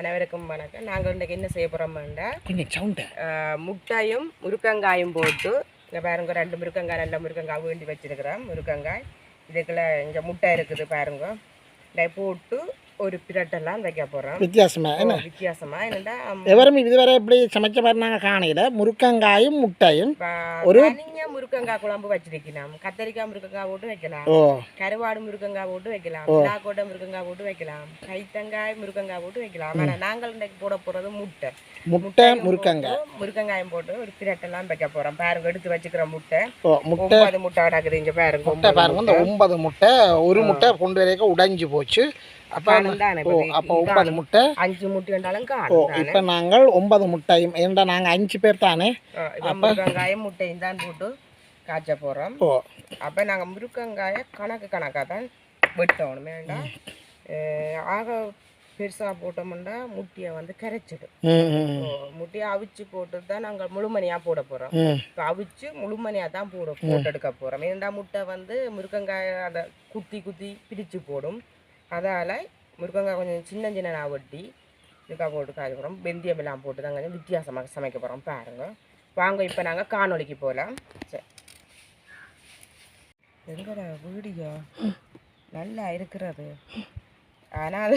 அனைவருக்கும் வணக்கம். நாங்கள் இன்றைக்கு என்ன செய்ய சவுண்டை? முட்டையும் முருக்கங்காயும் போட்டு இங்கே பாருங்க ரெண்டு முருக்கங்காய் நல்ல முருக்கங்காய் வேண்டி வச்சிருக்கிறோம் முருக்கங்காய் இதுக்குள்ள இங்கே முட்டை இருக்குது பாருங்க. இதை போட்டு ஒரு பிரட்டெல்லாம் வைக்க போகிறோம் வித்தியாசமா என்ன வித்தியாசமாக என்னடா எவரும் இதுவரை எப்படி சமைச்ச மாதிரி நாங்கள் காணையில முருக்கங்காயும் முட்டையும் ஒரு நீங்கள் முருக்கங்காய் குழம்பு வச்சிருக்கலாம் கத்தரிக்காய் முருக்கங்காய் போட்டு வைக்கலாம் கருவாடு முருக்கங்காய் போட்டு வைக்கலாம் நாக்கோட்டை முருக்கங்காய் போட்டு வைக்கலாம் கைத்தங்காய் முருக்கங்காய் போட்டு வைக்கலாம் ஆனால் நாங்கள் இன்னைக்கு போட போகிறது முட்டை முட்டை முருக்கங்காய் முருக்கங்காயம் போட்டு ஒரு பிரட்டெல்லாம் வைக்க போகிறோம் பாருங்க எடுத்து வச்சுக்கிற முட்டை முட்டை ஒன்பது முட்டை கிடக்குது இங்கே பாருங்க முட்டை பாருங்க இந்த ஒன்பது முட்டை ஒரு முட்டை கொண்டு வரைக்கும் உடைஞ்சு போச்சு அப்போ அப்போ ஒன்பது முட்டை. அஞ்சு முட்டை இருந்தாலும் ஓ இப்போ நாங்கள் ஒன்பது முட்டையும் ஏன்டா நாங்கள் அஞ்சு பேர் தானே? முட்டையும் தான் போட்டு காய்ச்ச போகிறோம் ஓ. அப்போ நாங்கள் முருக்கங்காயை கணக்கு கணக்காக தான் வெட்டணும். வேண்டாம் ஆக பெருசாக போட்டோம்னா முட்டியை வந்து கரைச்சிடும். முட்டையை அவிச்சு போட்டு தான் நாங்கள் முழுமணியாக போட போகிறோம் ம். இப்போ அவிச்சு முழுமணியாக தான் போட போட்டு எடுக்க போகிறோம் ஏன்டா முட்டை வந்து முருக்கங்காய் அதை குத்தி குத்தி பிரித்து போடும். அதால் முருக்கங்காய் கொஞ்சம் சின்ன சின்ன வெட்டி இதுக்காக போட்டு காய போகிறோம் வெந்தயம் எல்லாம் போட்டு தான் கொஞ்சம் வித்தியாசமாக சமைக்க போகிறோம் பாருங்க. வாங்க இப்போ நாங்கள் காணொலிக்கு போகலாம் சரி எங்கடா வீடியோ? நல்லா இருக்கிறது. ஆனால்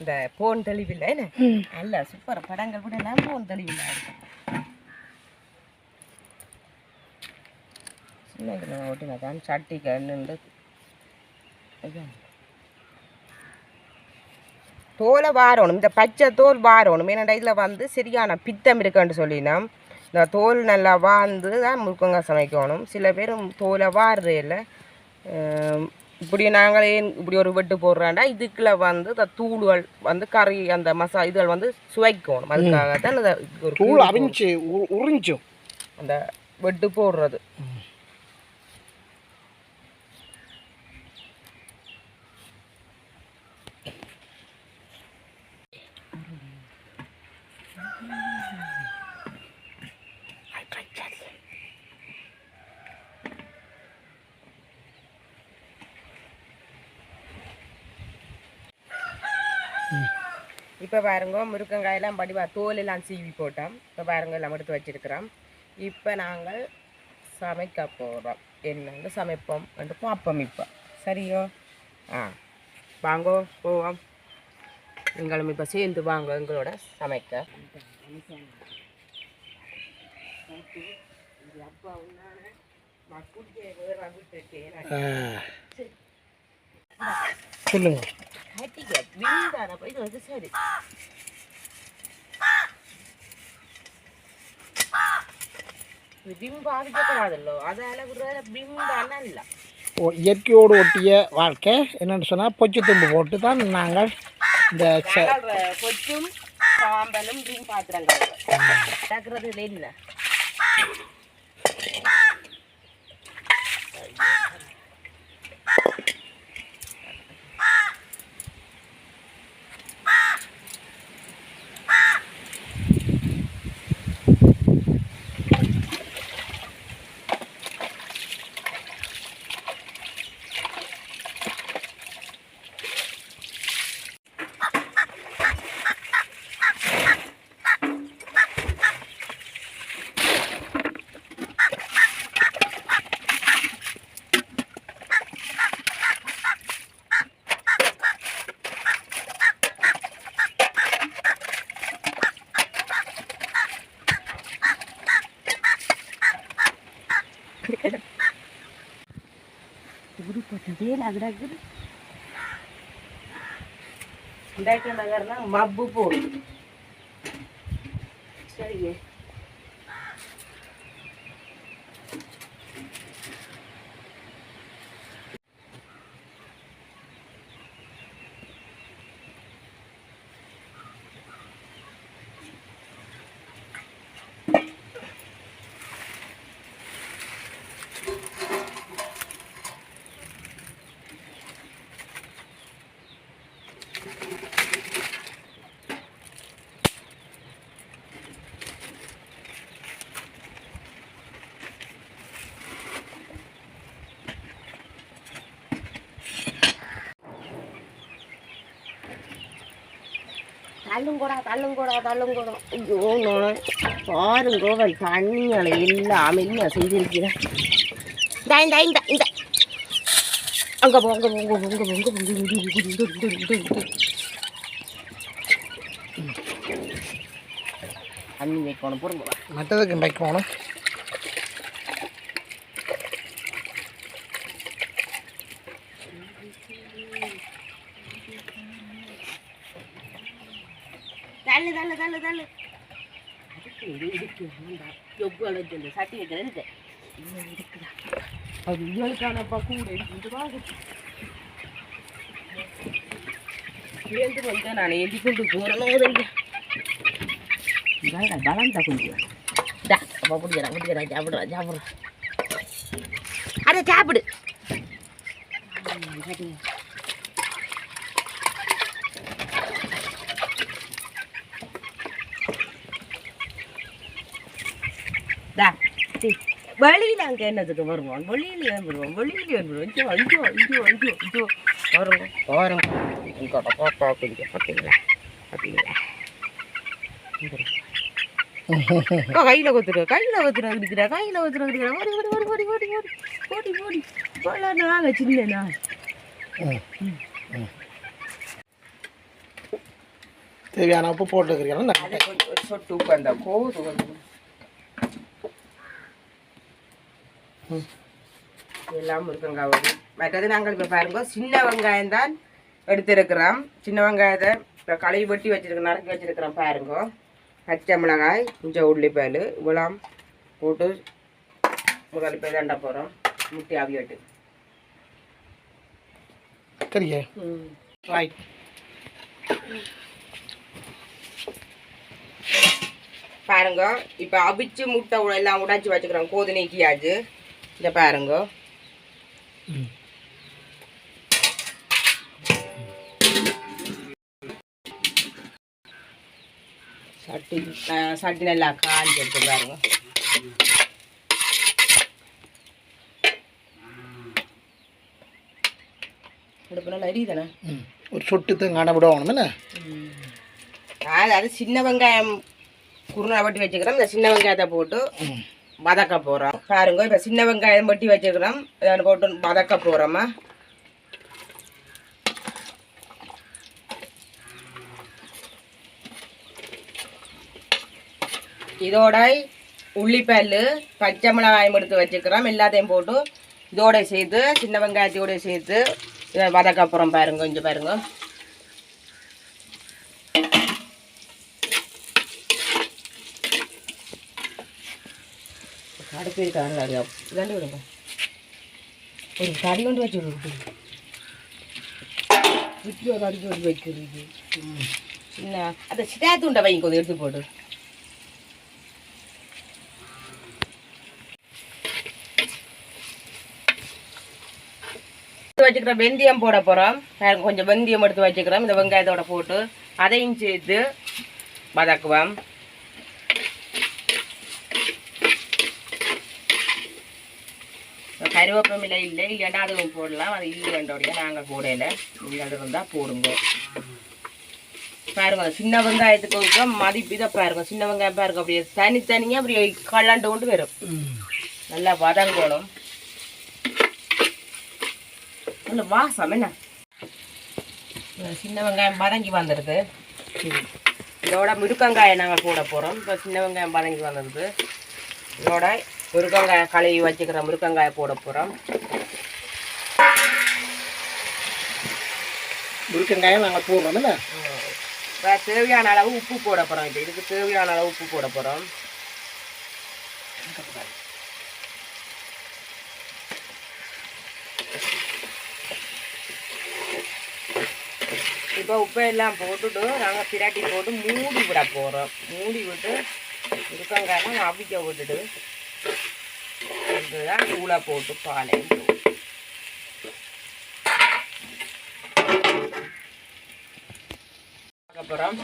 இந்த ஃபோன் தெளிவில்லை என்ன? நல்ல சூப்பர் படங்கள் கூட எல்லாம் ஃபோன் தெளிவில்லை. சின்ன சின்ன ஓட்டினா தான் சட்டி கண்ணுண்டு தோலை வாரணும். இந்த பச்சை தோல் வாரணும். ஏன்னா இதில் வந்து சரியான பித்தம் இருக்குன்னு சொல்லினோம். இந்த தோல் நல்லா வாழ்ந்து தான் முருக்கங்காய் சமைக்கணும். சில பேர் தோலை வாடுறே இல்லை. இப்படி நாங்கள் இப்படி ஒரு வெட்டு போடுறாண்டா இதுக்குள்ள வந்து இந்த தூள்கள் வந்து கறி அந்த மசா இதுகள் வந்து சுவைக்கணும். அதுக்காக தான் இந்த ஒரு தூள் உ- உறிஞ்சும். அந்த வெட்டு போடுறது. இப்போ பாருங்க முருக்கங்காயெல்லாம் படிவா தோல் எல்லாம் சீவி போட்டோம். இப்போ பாருங்க எல்லாம் எடுத்து வச்சிருக்கிறோம். இப்போ நாங்கள் சமைக்க போகிறோம் என்னன்னு சமைப்போம் என்று பார்ப்போம் இப்போ. சரியோ? ஆ வாங்கோ போவோம். நீங்களும் இப்போ சேர்ந்து வாங்க எங்களோட சமைக்க. ஆ. சொல்லுங்க இது வந்து சரி பிம் பாதிக்கக்கூடாதല്ലോ அதால ஒரு பிம் தானே இல்லை இயற்கையோடு ஒட்டிய வாழ்க்கை என்னென்னு சொன்னால் பொச்சு துண்டு போட்டு தான் நாங்கள் இந்த கொச்சும் சாம்பலும் பாத்திரங்கள் நடக்கிறது இல்லை இண்டாக்க நகர்னா மப்பு போடும் சரிங்க தள்ளுங்கூடா தள்ளுங்கூடா தள்ளுங்கூடா. ஐயோ நான் பாருங்கோ ஒரு தண்ணிகளை எல்லாமே நான் செஞ்சிருக்கிறேன். இந்த இந்த இந்த இந்த. அங்கே போங்க போங்க போங்க போங்க போங்க தண்ணி வைக்கணும் பொறுங்க நட்டதுக்கு வைக்கணும் தள்ளு தள்ளு தள்ளு தள்ளு. எவ்வளவு சட்டி வைக்கிறது இருக்குதா அது இவளுக்கானப்பா கூட ஏந்து வந்து நான் ஏந்தி கொண்டு போறேன் பலந்தா கொஞ்சம் முடிக்கிறேன் முடிக்கிறேன் சாப்பிடுறேன் சாப்பிட்றேன் அதை சாப்பிடு. வெளியில அங்க என்னதுக்கு வருவோம்? வெளியில ஏன் வருவோம்? வெளியில ஏன் வருவோம்? இஞ்சோ இஞ்சோ இஞ்சோ இஞ்சோ இஞ்சோ வருங்க வருங்க இங்கோட பாப்பா கொஞ்சம் பார்த்தீங்களா பார்த்தீங்களா அக்கா, கையில கொத்துரு கையில கொத்துரு இருக்கிற கையில கொத்துரு இருக்கிற. ஓடி ஓடி ஓடி ஓடி ஓடி ஓடி ஓடி. ஓடி போல நாங்க சின்னனா தேவையான உப்பு ஒரு சொட்டு உப்பு அந்த கோது கொஞ்சம் ம். எல்லாம் முருங்கங்காய் வரும் மற்றது நாங்கள் இப்போ பாருங்க சின்ன வெங்காயம் தான் எடுத்திருக்கிறோம். சின்ன வெங்காயத்தை இப்போ கழுவி வெட்டி வச்சிருக்கோம் நறுக்கி வச்சிருக்கிறோம் பாருங்க. பச்சை மிளகாய் கொஞ்சம் உள்ளிப்பால் இவ்வளோ போட்டு முதல் இப்போ தண்ட போகிறோம் முட்டி ஆவியாட்டு சரியே ரைட் பாருங்க இப்போ அவிச்சு முட்டை எல்லாம் உடைச்சி வச்சுக்கிறோம். கோது நீக்கியாச்சு இந்த பாருங்க. சட்டி சட்டி நல்லா காஞ்சி எடுத்து பாருங்க. ஒரு சொட்டு தேங்காய் விடணும் என்ன? அது அது சின்ன வெங்காயம் குருணை வட்டி வச்சுக்கிறோம். இந்த சின்ன வெங்காயத்தை போட்டு வதக்க போகிறோம் பாருங்க இப்போ சின்ன வெங்காயம் வெட்டி வச்சுக்கிறோம் இதை போட்டு வதக்க போகிறோமா இதோட உள்ளிப்பல் பச்சை மிளகாயம் எடுத்து வச்சுக்கிறோம் எல்லாத்தையும் போட்டு இதோட சேர்த்து சின்ன வெங்காயத்தோட சேர்த்து இதை வதக்க போகிறோம் பாருங்க கொஞ்சம் பாருங்க. അടുപ്പ് ഒരു കാണാൻ അറിയാവും രണ്ട് വിടുക ഒരു കടി കൊണ്ട് വെച്ചു കൊടുക്കും ചുറ്റും അത് അടുപ്പ് കൊണ്ട് വെക്കുന്നത് പിന്നെ അത് ശരിയാത്തുണ്ടോ വൈകിക്കോ എടുത്ത് പോട്ട് வச்சுக்கிற வெந்தயம் போட போகிறோம் கொஞ்சம் வெந்தயம் எடுத்து வச்சுக்கிறோம் இந்த வெங்காயத்தோட போட்டு அதையும் சேர்த்து வதக்குவோம் கருவேப்பமில்லை இல்லை இல்லைன்னா அதுவும் போடலாம். அது இல்லைன்றோடைய நாங்கள் போடையில் நீங்கள் இருந்தால் போடுங்க. பாருங்க சின்ன வெங்காயத்துக்கு மதிப்பு இதை பாருங்க. சின்ன வெங்காயம் பாருங்க அப்படியே தனித்தனியாக அப்படியே கல்லாண்டு கொண்டு வரும். நல்லா வதங்கணும். நல்ல வாசம் என்ன? சின்ன வெங்காயம் வதங்கி வந்துடுது இதோட முருக்கங்காயை நாங்கள் போட போகிறோம் இப்போ சின்ன வெங்காயம் வதங்கி வந்துடுது இதோட முருக்கங்காயை கழுவி வச்சுக்கிற முருக்கங்காயை போட போகிறோம் முருக்கங்காயம் நாங்கள் போடுறோம் இப்போ தேவையான அளவு உப்பு போட போகிறோம் இது இதுக்கு தேவையான அளவு உப்பு போட போகிறோம் இப்போ உப்பு எல்லாம் போட்டுட்டு நாங்கள் பிரட்டி போட்டு மூடி விட போகிறோம் மூடி விட்டு இருக்கங்காயெல்லாம் அவிக்க விட்டுட்டு இதுதான் தூளை போட்டு பாலை தூள் அப்புறம்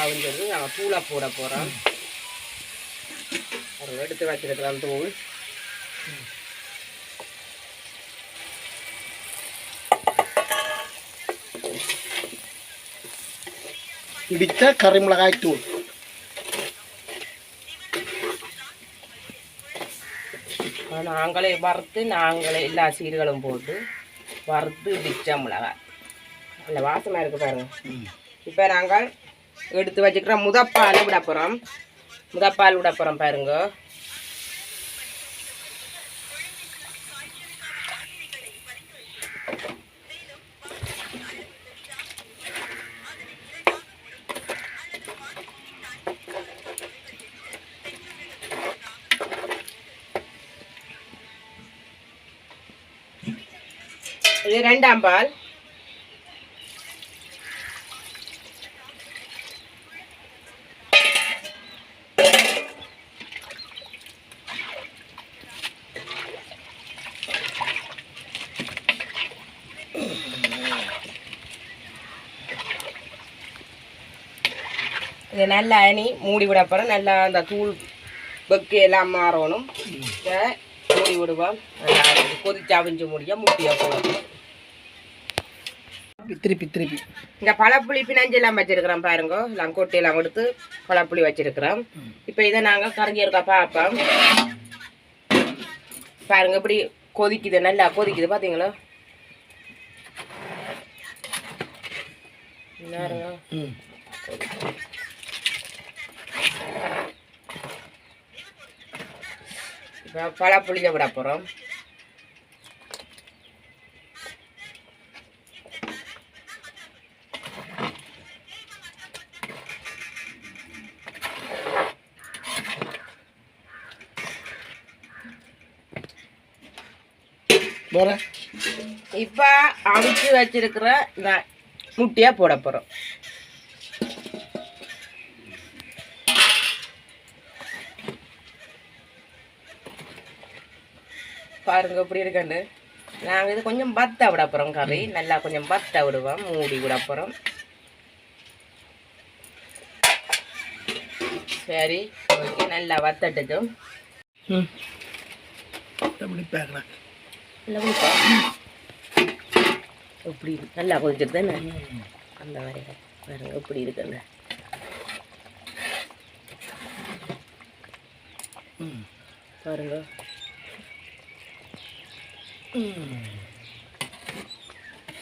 அவிஞ்சது நம்ம பூளை போட போகிறோம் ஒரு எடுத்து வச்சிருக்கலாம் தூள் இடித்த கறி மிளகாய் தூள் நாங்களே வறுத்து நாங்களே எல்லா சீர்களும் போட்டு வறுத்து இடிச்ச மிளகாய் நல்ல வாசமாக இருக்கு பாருங்க இப்போ நாங்கள் எடுத்து வச்சுக்கிற முதப்பால் விட போகிறோம் முதப்பால் விட போகிறோம் பாருங்க இது ரெண்டாம் பால். இது நல்லா அணி மூடி விட அப்புறம் நல்லா அந்த தூள் வெக்கு எல்லாம் மாறணும். இதை மூடி விடுவோம். நல்லா கொதிச்சு அவிஞ்சு முடிய முட்டியாக போடுவோம் திருப்பி திருப்பி. இந்த பழப்புளி பினஞ்செல்லாம் வச்சிருக்கிறோம் பாருங்க. எல்லாம் கொடுத்து பழப்புளி வச்சிருக்கிறோம். இப்போ இதை நாங்கள் கரைஞ்சி இருக்க பார்ப்போம் பாருங்க இப்படி கொதிக்குது நல்லா கொதிக்குது பார்த்தீங்களா பாருங்க. இப்போ பழப்புளியை விட போகிறோம் வேற இப்போ அவிச்சு வச்சிருக்கிற இந்த முட்டையை போட போகிறோம் பாருங்க இப்படி இருக்குன்னு. நாங்கள் இது கொஞ்சம் பத்த விட போகிறோம் கறி. நல்லா கொஞ்சம் பத்த விடுவோம் மூடி விட போகிறோம் சரி ஓகே நல்லா வத்தட்டுட்டும். ம். எப்படி பேக்கலாம் எப்படி நல்லா கொதிச்சிட்டு தானே? அந்த மாதிரி பாருங்க எப்படி இருக்குன்னு ம் பாருங்க.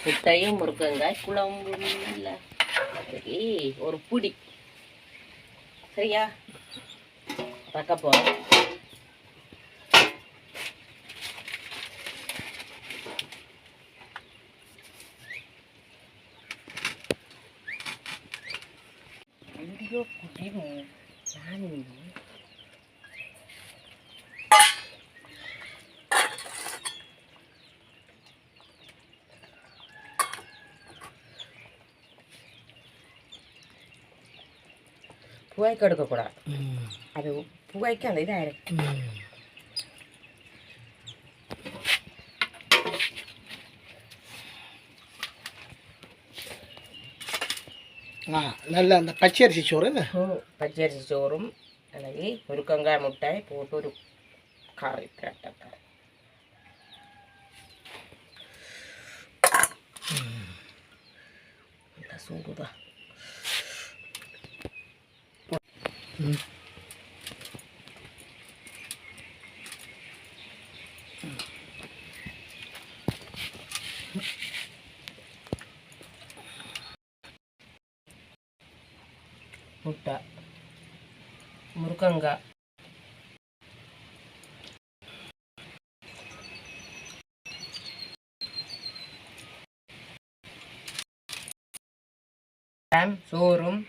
முட்டையும் முருக்கங்காய் குழம்பும் இல்லை. சரி ஒரு புடி. சரியா? பக்க புகைக்கு எடுக்கக்கூடாது ம் அது புகைக்கு அந்த இதாகிடும் ம் ஆ நல்ல அந்த பச்சரிசி சோறு என்ன பச்சரிசி சோறும் അല്ലെങ്കിൽ മുരുക്കങ്കായ മുട്ടായി പോട്ടൊരു കറി കട്ടക്കറി முட்டை முருக்கங்காய் சோறும்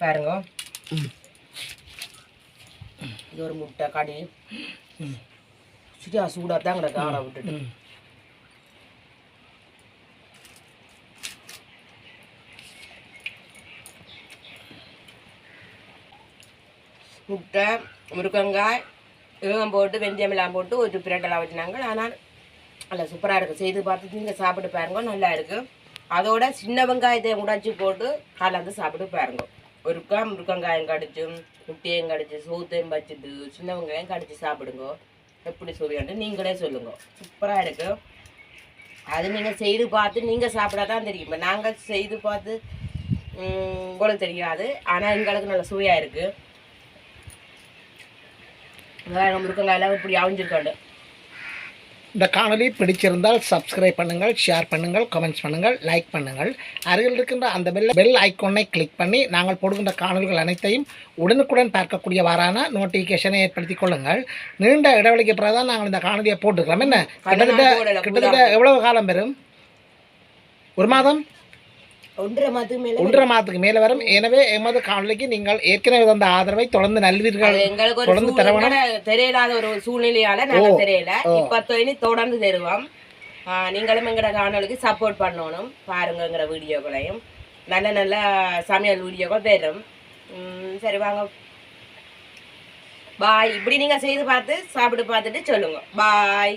பாருங்க. இது ஒரு முட்டை கடி சரியா சூடாக தான் கிடக்கு ஆளை விட்டுட்டு. முட்டை முருக்கங்காய் இவங்க போட்டு வெந்தயமெல்லாம் போட்டு ஒரு பிரெட்டெல்லாம் வச்சுனாங்க ஆனால் நல்லா சூப்பராக இருக்குது செய்து பார்த்து நீங்கள் சாப்பிட்டு பாருங்க நல்லா இருக்குது அதோட சின்ன வெங்காயத்தை உடைச்சி போட்டு கலந்து சாப்பிட்டு பாருங்க ஒருக்கா முருக்கங்காயம் கடிச்சும் முட்டையும் கடிச்சு சோத்தையும் வச்சுட்டு சின்ன வெங்காயம் கடிச்சு சாப்பிடுங்க எப்படி சுவையாண்டு நீங்களே சொல்லுங்க சூப்பராக இருக்குது அது நீங்கள் செய்து பார்த்து நீங்கள் சாப்பிட தான் தெரியும் இப்போ நாங்கள் செய்து பார்த்து உங்களுக்கு தெரியாது ஆனால் எங்களுக்கு நல்ல சுவையாக இருக்குது முருக்கங்காயெல்லாம் இப்படி அவிஞ்சிருக்காண்டு இந்த காணொளி பிடிச்சிருந்தால் சப்ஸ்கிரைப் பண்ணுங்கள் ஷேர் பண்ணுங்கள் கமெண்ட்ஸ் பண்ணுங்கள் லைக் பண்ணுங்கள். அருகில் இருக்கின்ற அந்த பெல் பெல் ஐக்கானை கிளிக் பண்ணி நாங்கள் போடுகின்ற காணொளிகள் அனைத்தையும் உடனுக்குடன் பார்க்கக்கூடியவாறான நோட்டிஃபிகேஷனை ஏற்படுத்திக் கொள்ளுங்கள். நீண்ட இடைவெளிக்கு பிறகு தான் நாங்கள் இந்த காணொலியை போட்டுக்கிறோம் என்ன? கிட்டத்தட்ட கிட்டத்தட்ட எவ்வளவு காலம் பெறும்? ஒரு மாதம்? ஒன்றரை மாதத்துக்கு மேலே வரும். எனவே எமது காணொலிக்கு நீங்கள் ஏற்கனவே தந்த ஆதரவை தொடர்ந்து நல்வீர்கள். எங்களுக்கு தொடர்ந்து தர வேணும். சூழ்நிலை தெரியலாத ஒரு சூழ்நிலையால நாங்க தெரியல. இப்ப தொடர்ந்து தருவோம் நீங்களும் எங்கட காணொலிக்கு சப்போர்ட் பண்ணணும். பாருங்கங்கிற வீடியோக்களையும். நல்ல நல்ல சமையல் வீடியோக்கள் உம் சரி வாங்க. பாய் இப்படி நீங்க செய்து பார்த்து சாப்பிட்டு பார்த்துட்டு சொல்லுங்க. பாய்